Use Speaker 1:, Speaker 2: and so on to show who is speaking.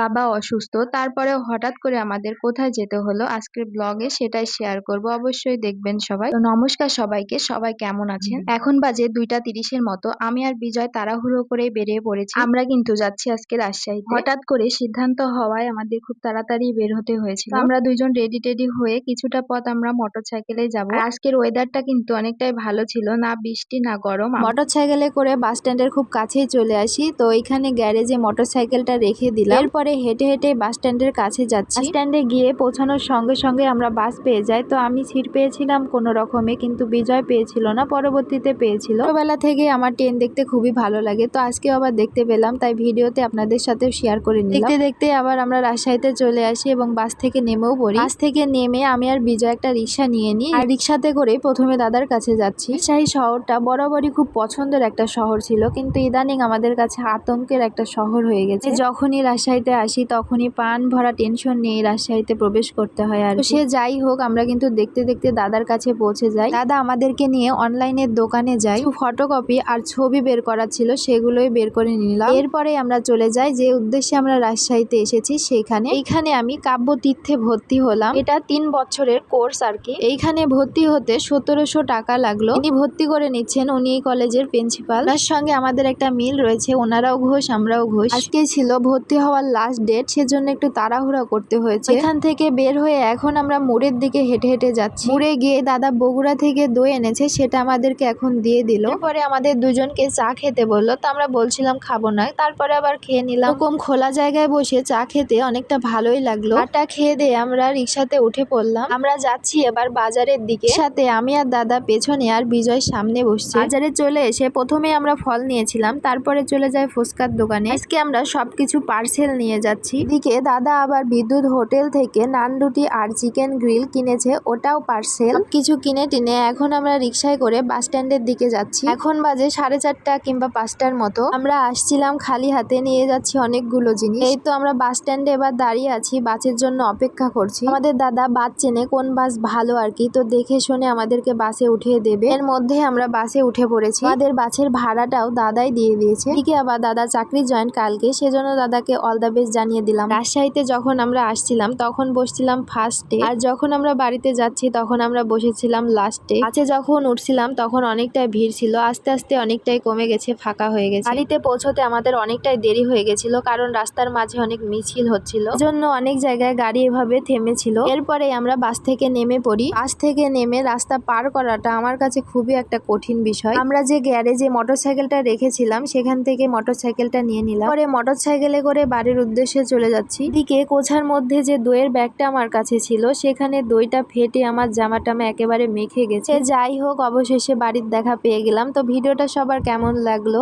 Speaker 1: বাবা অসুস্থ তারপরেও হঠাৎ করে আমাদের কোথায় যেতে হলো আজকের ব্লগে সেটাই শেয়ার করব অবশ্যই দেখবেন সবাই। তো নমস্কার সবাইকে সবাই কেমন আছেন? এখন বাজে দুইটা তিরিশের মতো আমি আর বিজয় তাড়াহুড়ো করে বেরিয়ে পড়েছি। আমরা কিন্তু যাচ্ছি আজকে রাজশাহী হঠাৎ করে সিদ্ধান্ত হওয়ায় আমাদের খুব তাড়াতাড়ি বের হতে হয়েছিল। আমরা দুইজন রেডি টেডি হয়ে কিছুটা পথ আমরা মোটর সাইকেলে যাব আজকের ওয়েদারটা কিন্তু অনেকটাই ভালো ছিল না বৃষ্টি না গরম। মোটর সাইকেলে করে বাস স্ট্যান্ডের খুব কাছেই চলে আসি তো এখানে গ্যারেজে মোটর সাইকেলটা রেখে দিলাম। এরপরে হেঁটে হেঁটে বাস স্ট্যান্ডের কাছে যাচ্ছি। স্ট্যান্ডে গিয়ে পৌঁছানোর সঙ্গে সঙ্গে আমরা বাস পেয়ে যাই। তো আমি সিট পেয়েছিলাম কোনো রকমে কিন্তু বিজয় পেয়েছিল না পরবর্তীতে পেয়েছিল। ছোটবেলা থেকে আমার ট্রেন দেখতে খুবই ভালো লাগে তো আজকে আবার দেখতে পেলাম তাই ভিডিওতে আপনাদের সাথে শেয়ার করে নিলাম। দেখতে দেখতে আবার আমরা রাজশাহীতে চলে আসি এবং বাস থেকে নেমেও পড়ি। বাস থেকে নেমে আমি আর বিজয় একটা রিক্সা নিয়ে নিই। আর রিক্সাতে করে প্রথমে দাদার কাছে যাচ্ছি। রাজশাহী শহরটা বরাবরই খুব পছন্দের একটা শহর ছিল কিন্তু ইদানিং আমাদের কাছে আতঙ্কের একটা শহর হয়ে গেছে। যখনই রাজশাহীতে আসি, তখনই পান ভরা টেনশন নিয়ে রাজশাহীতে প্রবেশ করতে হয় আর সে যাই হোক, আমরা কিন্তু দেখতে দেখতে দাদার কাছে পৌঁছে যাই। দাদা আমাদেরকে নিয়ে অনলাইনের দোকানে যাই ফটোকপি আর ছবি বের করা ছিল, সেগুলোই বের করে নিলাম। এরপরে আমরা চলে যাই, যে উদ্দেশ্যে আমরা রাজশাহীতে এসেছি সেখানে। এইখানে আমি কাব্য তীর্থে ভর্তি হলাম। এটা তিন বছরের কোর্স আর কি। এইখানে ভর্তি হতে সতেরোশো টাকা লাগল। ইনি ভর্তি করে নিচ্ছেন, উনি এই কলেজের প্রিন্সিপাল তার সঙ্গে আমাদের একটা মিল রয়েছে, ওনারাও ঘোষ, আমরাও ঘোষ। আজকে ছিল ভর্তি হওয়ার লাস্ট ডেট সেজন্য একটু তাড়াহুড়া করতে হয়েছে। এখান থেকে বের হয়ে এখন আমরা মোড়ের দিকে হেঁটে হেঁটে যাচ্ছি। মোড়ে গিয়ে দাদা বগুড়া থেকে দই এনেছে সেটা আমাদেরকে এখন দিয়ে দিল। পরে আমাদের দুজনকে চা খেতে বলল তো আমরা বলছিলাম খাব না। তারপরে আবার খেয়ে নিলাম। এরকম খোলা জায়গায় বসে চা খেতে অনেকটা ভালোই লাগল। চাটা খেয়ে দিয়ে আমরা রিক্সাতে উঠে পড়লাম। আমরা যাচ্ছি এবার বাজারের দিকে। সাথে আমি আর দাদা পেছনে আর বিজয় সামনে বসছে। বাজারে চলে এসে প্রথমে আমরা ফল নিয়েছিলাম তারপরে চলে যায় ফুচকার দোকানে। আজকে আমরা সবকিছু পার্সেল নিয়ে যাচ্ছি। এদিকে দাদা আবার বিদ্যুৎ হোটেল থেকে নান রুটি আর চিকেন গ্রিল কিনেছে, ওটাও পার্সেল। কিছু কিনে টিনে এখন আমরা রিক্সায় করে বাস স্ট্যান্ডের দিকে যাচ্ছি। এখন বাজে সাড়ে চারটা কিংবা পাঁচটার মতো। আমরা আসছিলাম খালি হাতে নিয়ে যাচ্ছি অনেকগুলো জিনিস। এই তো আমরা বাস স্ট্যান্ডে এবার দাঁড়িয়ে আছি, বাসের জন্য অপেক্ষা করছি। আমাদের দাদা বাস চেনে কোন বাস ভালো আর কি, তো দেখে শুনে আমাদেরকে বাসে উঠিয়ে দেবে। এর মধ্যে আমরা বাসে উঠে পড়েছি। আমাদের বাসের ভাড়াটাও দাদাই দিয়ে দিয়েছে। এদিকে আবার দাদা চাকরি জয়েন, কালকে সেজন্য দাদাকে অল দ্য বেস্ট জানিয়ে দিলাম। রাজশাহীতে যখন আমরা আসছিলাম, তখন বসছিলাম ফার্স্টে আর যখন আমরা বাড়িতে যাচ্ছি, তখন আমরা বসেছিলাম লাস্টে আছে যখন উঠছিলাম, তখন অনেকটাই ভিড় ছিল। আস্তে আস্তে অনেকটাই কমে গেছে, ফাঁকা হয়ে গেছে। বাড়িতে পৌঁছতে আমাদের অনেকটাই দেরি হয়ে গেছিল, কারণ রাস্তার মাঝে অনেক মিছিল হচ্ছিল। জন্য অনেক জায়গায় গাড়ি এভাবে থেমেছিল। এরপরে আমরা বাস থেকে নেমে পড়ি। বাস থেকে নেমে রাস্তা পার করাটা আমার কাছে খুবই একটা কঠিন বিষয়। আমরা যে গ্যারেজে মোটর মোটরসাইকেলটা রেখেছিলাম, সেখান থেকে মোটর মোটরসাইকেলটা নিয়ে নিলাম। পরে মোটরসাইকেলে করে বাড়ির উদ্দেশ্যে চলে যাচ্ছি। দিকে কোছার মধ্যে যে দইয়ের ব্যাগটা আমার কাছে ছিল, সেখানে দইটা ফেটে আমার জামাটা আমি একেবারে মেখে গেছে। যাই হোক, অবশেষে বাড়ির দেখা পেয়ে গেলাম। তো ভিডিওটা সবার কেমন লাগল?